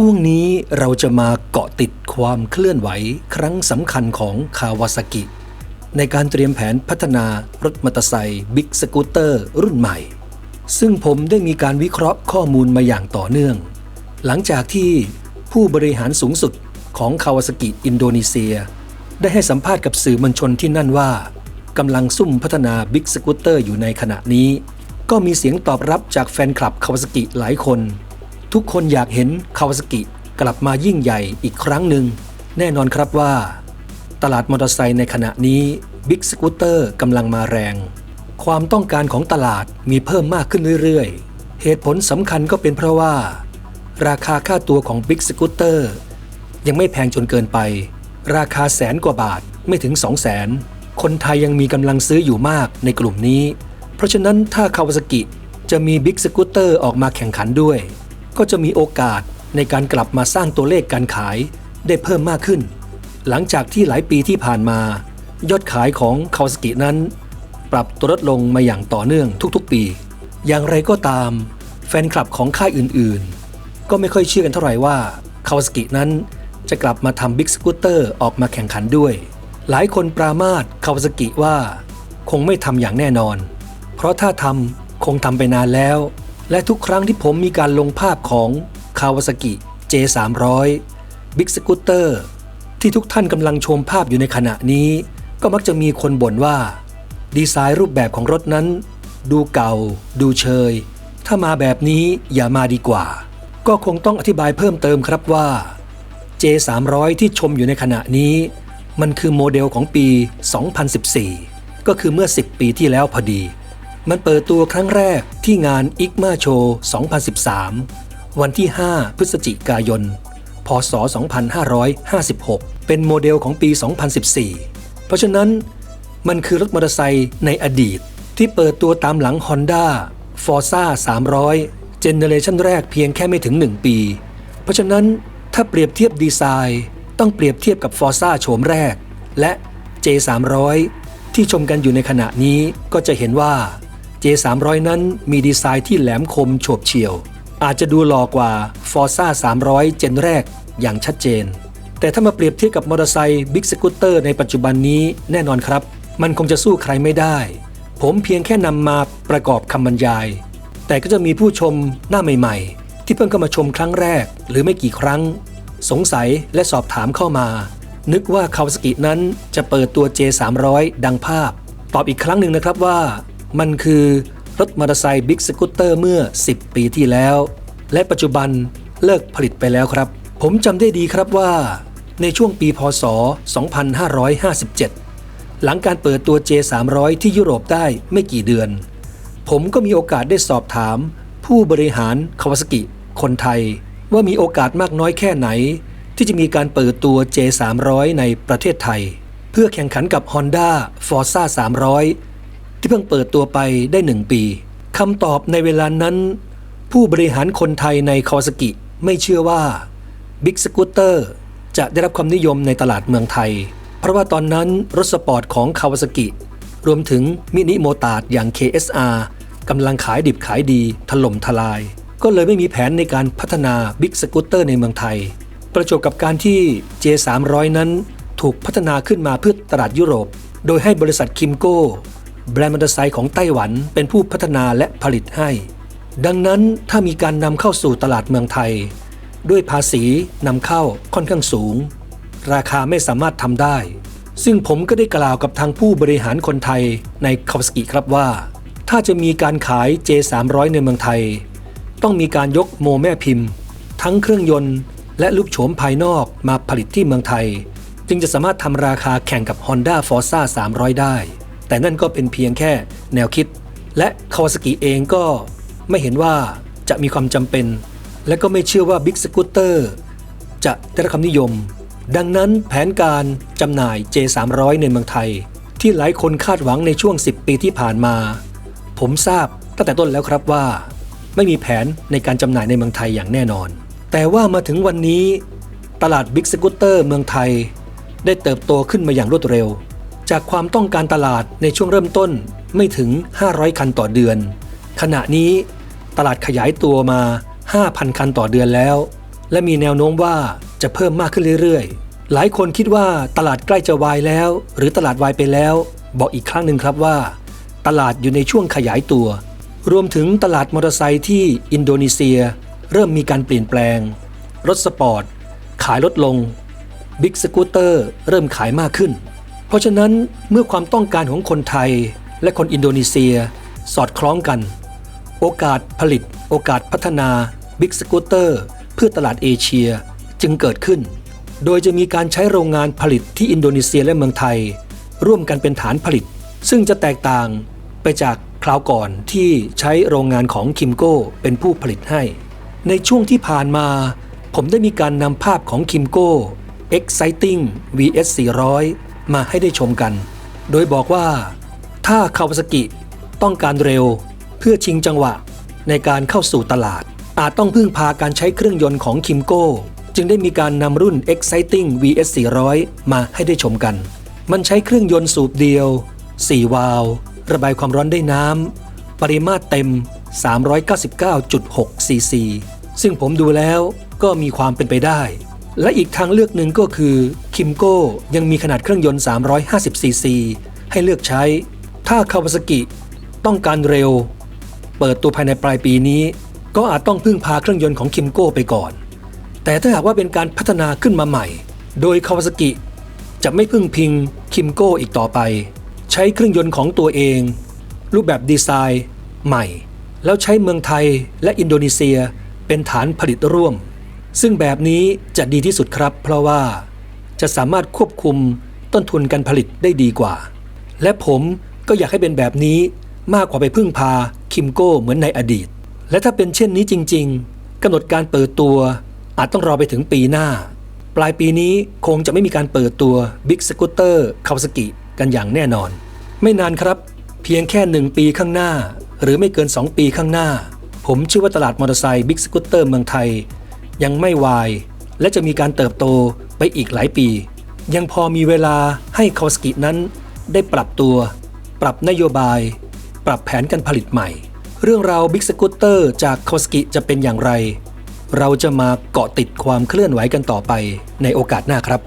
ช่วงนี้เราจะมาเกาะติดความเคลื่อนไหวครั้งสำคัญของคาวาซากิ ในการเตรียมแผนพัฒนารถมอเตอร์ไซค์บิ๊กสกูตเตอร์รุ่นใหม่ ซึ่งผมได้มีการวิเคราะห์ข้อมูลมาอย่างต่อเนื่อง หลังจากที่ผู้บริหารสูงสุดของคาวาซากิอินโดนีเซีย ได้ให้สัมภาษณ์กับสื่อมวลชนที่นั่นว่ากำลังซุ่มพัฒนาบิ๊กสกูตเตอร์อยู่ในขณะนี้ ก็มีเสียงตอบรับจากแฟนคลับคาวาซากิหลายคน ทุกคนอยากเห็นคาวาซากิกลับมายิ่งใหญ่อีกครั้งหนึ่ง แน่นอนครับว่า ตลาดมอเตอร์ไซค์ในขณะนี้บิ๊กสกูตเตอร์กำลังมาแรง ความต้องการของตลาดมีเพิ่มมากขึ้นเรื่อยๆ เหตุผลสำคัญก็เป็นเพราะว่า ราคาค่าตัวของบิ๊กสกูตเตอร์ยังไม่แพงจนเกินไป ราคาแสนกว่าบาทไม่ถึง 2 0 0แสนคนไทยยังมีกำลังซื้ออยู่มากในกลุ่มนี้ เพราะฉะนั้นถ้าคาวาซากิจะมีบิ๊กสกูตเตอร์ออกมาแข่งขันด้วย ก็จะมีโอกาสในการกลับมาสร้างตัวเลขการขายได้เพิ่มมากขึ้น หลังจากที่หลายปีที่ผ่านมา ยอดขายของคาวาซากินั้น ปรับตัวลดลงมาอย่างต่อเนื่องทุกๆปี อย่างไรก็ตาม แฟนคลับของค่ายอื่นๆ ก็ไม่ค่อยเชื่อกันเท่าไหร่ว่าคาวาซากินั้นจะกลับมาทำบิ๊กสกูตเตอร์ออกมาแข่งขันด้วย หลายคนปรามาสคาวาซากิว่า คงไม่ทำอย่างแน่นอน เพราะถ้าทำคงทำไปนานแล้ว และทุกครั้งที่ผมมีการลงภาพของคาวาซากิ J300 บิ๊กสกูตเตอร์ที่ทุกท่านกำลังชมภาพอยู่ในขณะนี้ ก็มักจะมีคนบ่นว่า ดีไซน์รูปแบบของรถนั้น ดูเก่า ดูเชย ถ้ามาแบบนี้อย่ามาดีกว่า ก็คงต้องอธิบายเพิ่มเติมครับว่า J300 ที่ชมอยู่ในขณะนี้ มันคือโมเดลของปี 2014 ก็คือเมื่อ 10 ปีที่แล้วพอดี มันเปิดตัวครั้งแรกที่งาน IGMA Show 2013 วันที่ 5 พฤศจิกายน พศ 2556 เป็นโมเดลของปี 2014 เพราะฉะนั้นมันคือรถมอเตอร์ไซค์ในอดีต ที่เปิดตัวตามหลัง Honda Forza 300 เจเนเรชันแรกเพียงแค่ไม่ถึง 1 ปี เพราะฉะนั้นถ้าเปรียบเทียบดีไซน์ต้องเปรียบเทียบกับ Forza โฉมแรก และ J300 ที่ชมกันอยู่ในขณะนี้ก็จะเห็นว่า J300 นั้นมีดีไซน์ที่แหลมคมโฉบเฉี่ยว อาจจะดูหล่อกว่า Forza 300 เจนแรกอย่างชัดเจน แต่ถ้ามาเปรียบเทียบกับมอเตอร์ไซค์บิ๊กสกูตเตอร์ในปัจจุบันนี้แน่นอนครับ มันคงจะสู้ใครไม่ได้ ผมเพียงแค่นำมาประกอบคำบรรยาย แต่ก็จะมีผู้ชมหน้าใหม่ ๆ ที่เพิ่งเข้ามาชมครั้งแรก หรือไม่กี่ครั้ง สงสัยและสอบถามเข้ามา นึกว่าคาวาสกินั้นจะเปิดตัว J300 ดังภาพ ตอบอีกครั้งหนึ่งนะครับว่า มันคือรถมอเตอร์ไซค์บิ๊กสกูตเตอร์เมื่อ 10 ปีที่แล้ว และปัจจุบันเลิกผลิตไปแล้วครับ ผมจำได้ดีครับว่า ในช่วงปีพศ 2557 หลังการเปิดตัว J300 ที่ยุโรปได้ไม่กี่เดือน ผมก็มีโอกาสได้สอบถาม ผู้บริหารคาวาสกิ คนไทย ว่ามีโอกาสมากน้อยแค่ไหน ที่จะมีการเปิดตัว J300 ในประเทศไทย เพื่อแข่งขันกับ Honda Forza 300 ที่เพิ่งเปิดตัวไปได้1ปีคำตอบในเวลานั้น ผู้บริหารคนไทยในคาวาสกิไม่เชื่อว่าบิ๊กสกูตเตอร์จะได้รับความนิยมในตลาดเมืองไทย เพราะว่าตอนนั้นรถสปอร์ตของคาวาสกิรวมถึงมินิโมตาร์ดอย่าง KSR กำลังขายดิบขายดีถล่มทลาย ก็เลยไม่มีแผนในการพัฒนาบิ๊กสกูตเตอร์ในเมืองไทย ประจบกับการที่ J300 นั้นถูกพัฒนาขึ้นมาเพื่อตลาดยุโรป โดยให้บริษัทคิมโก้ แบรนด์มอเตอร์ไซค์ของไต้หวันเป็นผู้พัฒนาและผลิตให้ ดังนั้นถ้ามีการนำเข้าสู่ตลาดเมืองไทย ด้วยภาษีนำเข้าค่อนข้างสูง ราคาไม่สามารถทำได้ ซึ่งผมก็ได้กล่าวกับทางผู้บริหารคนไทยในคาวสกิครับว่า ถ้าจะมีการขาย J300 ในเมืองไทย ต้องมีการยกโมแม่พิมพ์ ทั้งเครื่องยนต์ และลูกโฉมภายนอกมาผลิตที่เมืองไทย จึงจะสามารถทำราคาแข่งกับ Honda Forza 300 ได้ แต่นั่นก็เป็นเพียงแค่แนวคิด และคาวาสกิเองก็ไม่เห็นว่าจะมีความจำเป็น และก็ไม่เชื่อว่า Big Scooter จะได้รับความนิยม ดังนั้นแผนการจำหน่าย J300 ในเมืองไทย ที่หลายคนคาดหวังในช่วง 10 ปีที่ผ่านมา ผมทราบตั้งแต่ต้นแล้วครับว่า ไม่มีแผนในการจำหน่ายในเมืองไทยอย่างแน่นอน แต่ว่ามาถึงวันนี้ ตลาด Big Scooter เมืองไทย ได้เติบโตขึ้นมาอย่างรวดเร็ว จากความต้องการตลาดในช่วงเริ่มต้นไม่ถึง 500 คันต่อเดือน ขณะนี้ตลาดขยายตัวมา 5,000 คันต่อเดือนแล้ว และมีแนวโน้มว่าจะเพิ่มมากขึ้นเรื่อยๆ หลายคนคิดว่าตลาดใกล้จะวายแล้ว หรือตลาดวายไปแล้ว บอกอีกครั้งหนึ่งครับว่า ตลาดอยู่ในช่วงขยายตัว รวมถึงตลาดมอเตอร์ไซค์ที่อินโดนีเซีย เริ่มมีการเปลี่ยนแปลง รถสปอร์ต ขายลดลงบิ๊กสกูตเตอร์เริ่มขายมากขึ้น เพราะฉะนั้นเมื่อความต้องการของคนไทยและคนอินโดนีเซียสอดคล้องกัน โอกาสผลิต โอกาสพัฒนาบิ๊กสกูตเตอร์เพื่อตลาดเอเชียจึงเกิดขึ้น โดยจะมีการใช้โรงงานผลิตที่อินโดนีเซียและเมืองไทย ร่วมกันเป็นฐานผลิต ซึ่งจะแตกต่างไปจากคราวก่อนที่ใช้โรงงานของคิมโก้เป็นผู้ผลิตให้ ในช่วงที่ผ่านมา ผมได้มีการนำภาพของคิมโก้ Exciting VS 400 มาให้ได้ชมกัน โดยบอกว่า ถ้าคาวาซากิต้องการเร็วเพื่อชิงจังหวะในการเข้าสู่ตลาด อาจต้องพึ่งพาการใช้เครื่องยนต์ของคิมโก้ จึงได้มีการนำรุ่น Exciting VS 400 มาให้ได้ชมกัน มันใช้เครื่องยนต์สูบเดียว 4 วาล์วระบายความร้อนได้น้ำ ปริมาตรเต็ม 399.6 ซีซี ซึ่งผมดูแล้วก็มีความเป็นไปได้ และอีกทางเลือกหนึ่งก็คือคิมโก้ยังมีขนาดเครื่องยนต์ 350 ซีซี ให้เลือกใช้ ถ้าคาวาซากิต้องการเร็ว เปิดตัวภายในปลายปีนี้ ก็อาจต้องพึ่งพาเครื่องยนต์ของคิมโก้ไปก่อน แต่ถ้าหากว่าเป็นการพัฒนาขึ้นมาใหม่ โดยคาวาซากิจะไม่พึ่งพิงคิมโก้อีกต่อไป ใช้เครื่องยนต์ของตัวเอง รูปแบบดีไซน์ ใหม่ แล้วใช้เมืองไทยและอินโดนีเซียเป็นฐานผลิตร่วม ซึ่งแบบนี้จะดีที่สุดครับ เพราะว่าจะสามารถควบคุมต้นทุนการผลิตได้ดีกว่า และผมก็อยากให้เป็นแบบนี้มากกว่าไปพึ่งพาคิมโก้เหมือนในอดีต และถ้าเป็นเช่นนี้จริง ๆกำหนดการเปิดตัว อาจต้องรอไปถึงปีหน้า ปลายปีนี้คงจะไม่มีการเปิดตัว Big Scooter Kawasaki กันอย่างแน่นอน ไม่นานครับ เพียงแค่หนึ่งปีข้างหน้า หรือไม่เกิน 2 ปีข้างหน้า ผมเชื่อว่าตลาดมอเตอร์ไซค์บิ๊กสกูตเตอร์เมืองไทย ยังไม่วาย และจะมีการเติบโตไปอีกหลายปี ยังพอมีเวลาให้คาวสกินั้น ได้ปรับตัว ปรับนโยบาย ปรับแผนการผลิตใหม่ เรื่องราวบิ๊กสกูตเตอร์จากคาวสกิจะเป็นอย่างไร เราจะมาเกาะติดความเคลื่อนไหวกันต่อไปในโอกาสหน้าครับ